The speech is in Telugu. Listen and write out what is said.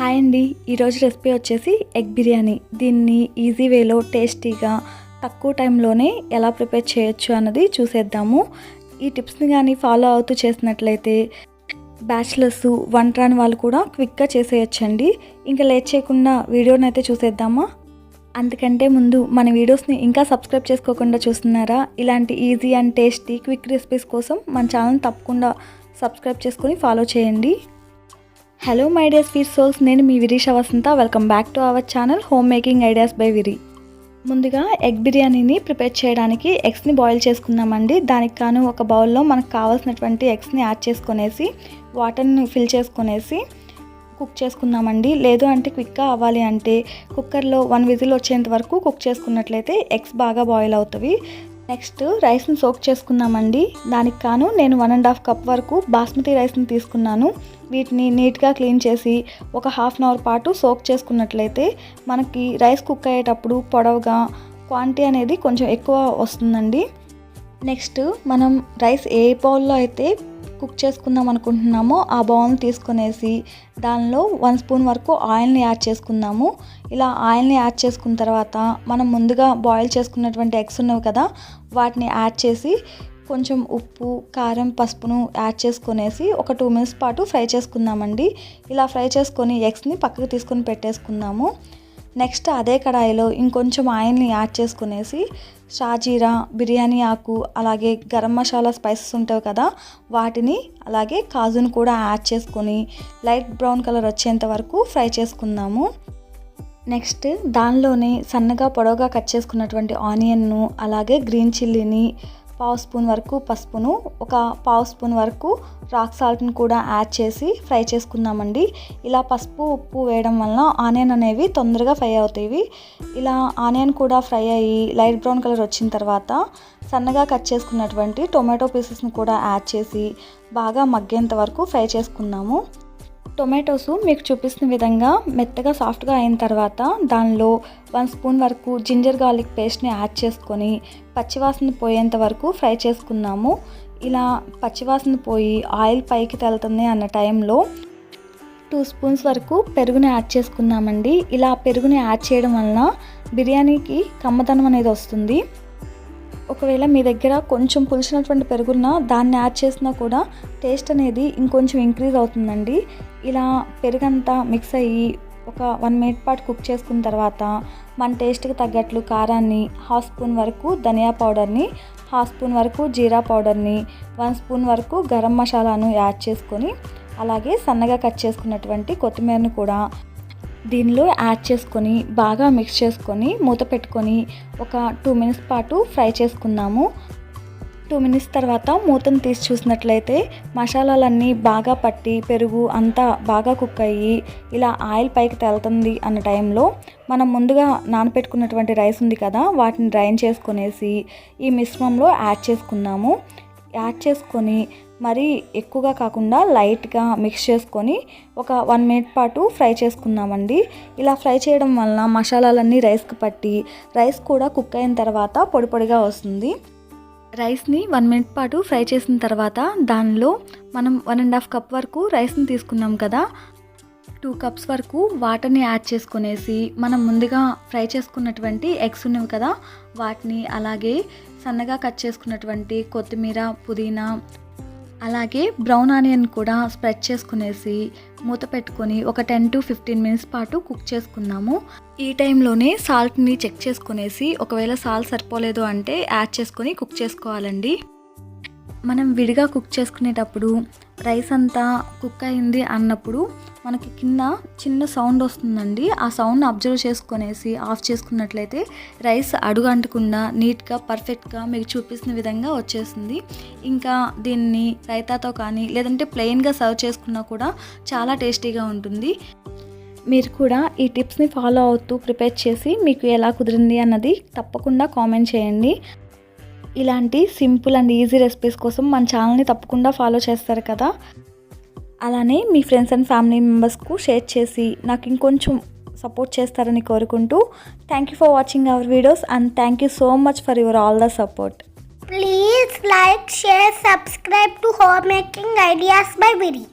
హాయ్ అండి. ఈరోజు రెసిపీ వచ్చేసి ఎగ్ బిర్యానీ. దీన్ని ఈజీ వేలో టేస్టీగా తక్కువ టైంలోనే ఎలా ప్రిపేర్ చేయొచ్చు అన్నది చూసేద్దాము. ఈ టిప్స్ని కానీ ఫాలో అవుతూ చేసినట్లయితే బ్యాచిలర్స్ వంట రాని వాళ్ళు కూడా క్విక్గా చేసేయచ్చండి. ఇంకా లేట్ చేయకుండా వీడియోని అయితే చూసేద్దామా? అందుకంటే ముందు మన వీడియోస్ని ఇంకా సబ్స్క్రైబ్ చేసుకోకుండా చూస్తున్నారా? ఇలాంటి easy and tasty quick recipes కోసం మన ఛానల్ తప్పకుండా సబ్స్క్రైబ్ చేసుకొని ఫాలో చేయండి. Hello my dear sweet souls నేను మీ Virisha Vasantha. Welcome back to our channel home making ideas by Viri ముందుగా ఎగ్ బిర్యానీని ప్రిపేర్ చేయడానికి ఎగ్స్ని బాయిల్ చేసుకుందామండి. దానికి కాను ఒక బౌల్లో మనకు కావాల్సినటువంటి ఎగ్స్ని యాడ్ చేసుకునేసి వాటర్ని ఫిల్ చేసుకునేసి కుక్ చేసుకుందామండి. లేదు అంటే క్విక్గా అవ్వాలి అంటే కుక్కర్లో వన్ విజిల్ వచ్చేంత వరకు కుక్ చేసుకున్నట్లయితే ఎగ్స్ బాగా బాయిల్ అవుతాయి నెక్స్ట్ రైస్ని సోక్ చేసుకున్నామండి దానికి కాను నేను వన్ అండ్ హాఫ్ కప్ వరకు బాస్మతి రైస్ని తీసుకున్నాను. వీటిని నీట్గా క్లీన్ చేసి ఒక హాఫ్ అన్ అవర్ పాటు సోక్ చేసుకున్నట్లయితే మనకి రైస్ కుక్ అయ్యేటప్పుడు పొడవుగా క్వాంటిటీ అనేది కొంచెం ఎక్కువ వస్తుందండి. నెక్స్ట్ మనం రైస్ ఏ బౌల్లో అయితే కుక్ చేసుకుందాం అనుకుంటున్నామో ఆ బౌల్ని తీసుకునేసి దానిలో వన్ స్పూన్ వరకు ఆయిల్ని యాడ్ చేసుకుందాము. ఇలా ఆయిల్ని యాడ్ చేసుకున్న తర్వాత మనం ముందుగా బాయిల్ చేసుకున్నటువంటి ఎగ్స్ ఉన్నవి కదా వాటిని యాడ్ చేసి కొంచెం ఉప్పు కారం పసుపును యాడ్ చేసుకునేసి ఒక టూ మినిట్స్ పాటు ఫ్రై చేసుకుందామండి. ఇలా ఫ్రై చేసుకొని ఎగ్స్ని పక్కకు తీసుకొని పెట్టేసుకుందాము. నెక్స్ట్ అదే కడాయిలో ఇంకొంచెం ఆయిల్ని యాడ్ చేసుకునేసి షాజీరా బిర్యానీ ఆకు అలాగే గరం మసాలా స్పైసెస్ ఉంటాయి కదా వాటిని అలాగే కాజును కూడా యాడ్ చేసుకొని లైట్ బ్రౌన్ కలర్ వచ్చేంత వరకు ఫ్రై చేసుకుందాము. నెక్స్ట్ దానిలోనే సన్నగా పొడవుగా కట్ చేసుకున్నటువంటి ఆనియన్ను అలాగే గ్రీన్ చిల్లీని పావు స్పూన్ వరకు పసుపును ఒక పావు స్పూన్ వరకు రాక్ సాల్ట్ని కూడా యాడ్ చేసి ఫ్రై చేసుకుందామండి ఇలా పసుపు ఉప్పు వేయడం వలన ఆనియన్ అనేవి తొందరగా ఫ్రై అవుతాయి. ఇలా ఆనియన్ కూడా ఫ్రై అయ్యి లైట్ బ్రౌన్ కలర్ వచ్చిన తర్వాత సన్నగా కట్ చేసుకున్నటువంటి టొమాటో పీసెస్ని కూడా యాడ్ చేసి బాగా మగ్గేంత వరకు ఫ్రై చేసుకుందాము టొమాటోస్ మీకు చూపిస్తున్న విధంగా మెత్తగా సాఫ్ట్గా అయిన తర్వాత దానిలో వన్ స్పూన్ వరకు జింజర్ గార్లిక్ పేస్ట్ని యాడ్ చేసుకొని పచ్చివాసన పోయేంత వరకు ఫ్రై చేసుకున్నాము. ఇలా పచ్చివాసన పోయి ఆయిల్ పైకి తెలుతుంది అన్న టైంలో టూ స్పూన్స్ వరకు పెరుగుని యాడ్ చేసుకున్నామండి. ఇలా పెరుగుని యాడ్ చేయడం వలన బిర్యానీకి కమ్మదనం అనేది వస్తుంది. ఒకవేళ మీ దగ్గర కొంచెం పులిసినటువంటి పెరుగున్నా దాన్ని యాడ్ చేసినా కూడా టేస్ట్ అనేది ఇంకొంచెం ఇంక్రీజ్ అవుతుందండి. ఇలా పెరుగంతా మిక్స్ అయ్యి ఒక వన్ మినిట్ పాటు కుక్ చేసుకున్న తర్వాత మన టేస్ట్కి తగ్గట్లు కారాన్ని హాఫ్ స్పూన్ వరకు ధనియా పౌడర్ని హాఫ్ స్పూన్ వరకు జీరా పౌడర్ని వన్ స్పూన్ వరకు గరం మసాలాను యాడ్ చేసుకొని అలాగే సన్నగా కట్ చేసుకున్నటువంటి కొత్తిమీరను కూడా దీనిలో యాడ్ చేసుకొని బాగా మిక్స్ చేసుకొని మూత పెట్టుకొని ఒక టూ మినిట్స్ పాటు ఫ్రై చేసుకున్నాము టూ మినిట్స్ తర్వాత మూతను తీసి చూసినట్లయితే మసాలాలన్నీ బాగా పట్టి పెరుగు అంతా బాగా కుక్ అయ్యి ఇలా ఆయిల్ పైకి తెలుతుంది అన్న టైంలో మనం ముందుగా నానపెట్టుకున్నటువంటి రైస్ ఉంది కదా వాటిని డ్రైన్ చేసుకునేసి ఈ మిశ్రమంలో యాడ్ చేసుకున్నాము యాడ్ చేసుకొని మరీ ఎక్కువగా కాకుండా లైట్గా మిక్స్ చేసుకొని ఒక వన్ మినిట్ పాటు ఫ్రై చేసుకుందామండి. ఇలా ఫ్రై చేయడం వలన మసాలాలన్నీ రైస్కి పట్టి రైస్ కూడా కుక్ అయిన తర్వాత పొడి పొడిగా వస్తుంది. రైస్ని వన్ మినిట్ పాటు ఫ్రై చేసిన తర్వాత దానిలో మనం వన్ అండ్ హాఫ్ కప్ వరకు రైస్ని తీసుకున్నాం కదా. టూ కప్స్ వరకు వాటర్ని యాడ్ చేసుకునేసి మనం ముందుగా ఫ్రై చేసుకున్నటువంటి ఎగ్స్ ఉన్నవి కదా వాటిని అలాగే సన్నగా కట్ చేసుకున్నటువంటి కొత్తిమీర పుదీనా అలాగే బ్రౌన్ ఆనియన్ కూడా స్ప్రెడ్ చేసుకునేసి మూత పెట్టుకొని ఒక టెన్ టు ఫిఫ్టీన్ మినిట్స్ పాటు కుక్ చేసుకున్నాము ఈ టైంలోనే సాల్ట్ని చెక్ చేసుకునేసి ఒకవేళ సాల్ట్ సరిపోలేదు అంటే యాడ్ చేసుకొని కుక్ చేసుకోవాలండి. మనం విడిగా కుక్ చేసుకునేటప్పుడు రైస్ అంతా కుక్ అయింది అన్నప్పుడు మనకి కింద చిన్న సౌండ్ వస్తుందండి. ఆ సౌండ్ అబ్జర్వ్ చేసుకునేసి ఆఫ్ చేసుకున్నట్లయితే రైస్ అడుగు అంటకుండా నీట్గా పర్ఫెక్ట్గా మీకు చూపిస్తున్న విధంగా వచ్చేసింది ఇంకా దీన్ని రైతాతో కానీ లేదంటే ప్లెయిన్గా సర్వ్ చేసుకున్నా కూడా చాలా టేస్టీగా ఉంటుంది. మీరు కూడా ఈ టిప్స్ని ఫాలో అవుతూ ప్రిపేర్ చేసి మీకు ఎలా కుదిరింది అన్నది తప్పకుండా కామెంట్ చేయండి. ఇలాంటి సింపుల్ అండ్ ఈజీ రెసిపీస్ కోసం మన ఛానల్ని తప్పకుండా ఫాలో చేస్తారు కదా. అలానే మీ ఫ్రెండ్స్ అండ్ ఫ్యామిలీ మెంబర్స్కు షేర్ చేసి నాకు ఇంకొంచెం సపోర్ట్ చేస్తారని కోరుకుంటూ thank you for watching our videos and thank you so much for your all the support. Please like share subscribe to home making ideas by Viri